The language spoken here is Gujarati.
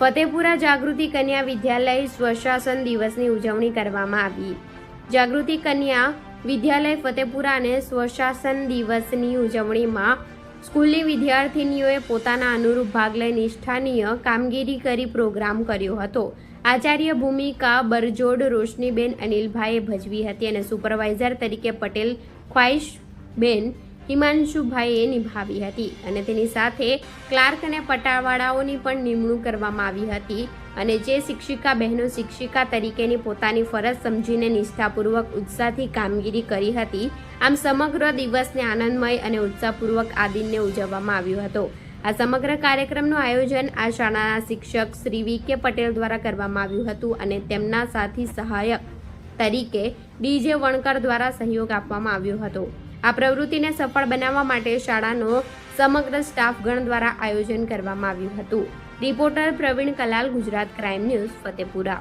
ફતેપુરા જાગૃતિ કન્યા વિદ્યાલય સ્વશાસન દિવસની ઉજવણી કરવામાં આવી. જાગૃતિ કન્યા વિદ્યાલય ફતેપુરા અને સ્વશાસન દિવસની ઉજવણીમાં સ્કૂલની વિદ્યાર્થિનીઓએ પોતાના અનુરૂપ ભાગ લઈ નિષ્ઠાનીય કામગીરી કરી પ્રોગ્રામ કર્યો હતો. આચાર્ય ભૂમિકા બરજોડ રોશનીબેન અનિલભાઈએ ભજવી હતી અને સુપરવાઇઝર તરીકે પટેલ ખ્વાઈશબેન હિમાંશુભાઈએ નિભાવી હતી અને તેની સાથે ક્લાર્ક અને પટાવાળાઓની પણ નિમણૂક કરવામાં આવી હતી અને જે શિક્ષિકા બહેનો શિક્ષિકા તરીકેની પોતાની ફરજ સમજીને નિષ્ઠાપૂર્વક ઉત્સાહથી કામગીરી કરી હતી, આમ સમગ્ર દિવસને આનંદમય અને ઉત્સાહપૂર્વક આ દિનને ઉજવવામાં આવ્યો હતો. આ સમગ્ર કાર્યક્રમનું આયોજન આ શાળાના શિક્ષક શ્રી વી કે પટેલ દ્વારા કરવામાં આવ્યું હતું અને તેમના સાથી સહાયક તરીકે ડીજે વણકર દ્વારા સહયોગ આપવામાં આવ્યો હતો. આ પ્રવૃત્તિને સફળ બનાવવા માટે શાળાનો સમગ્ર સ્ટાફગણ દ્વારા આયોજન કરવામાં આવ્યું હતું. Reporter Pravin Kalal, Gujarat crime news, Fatepura.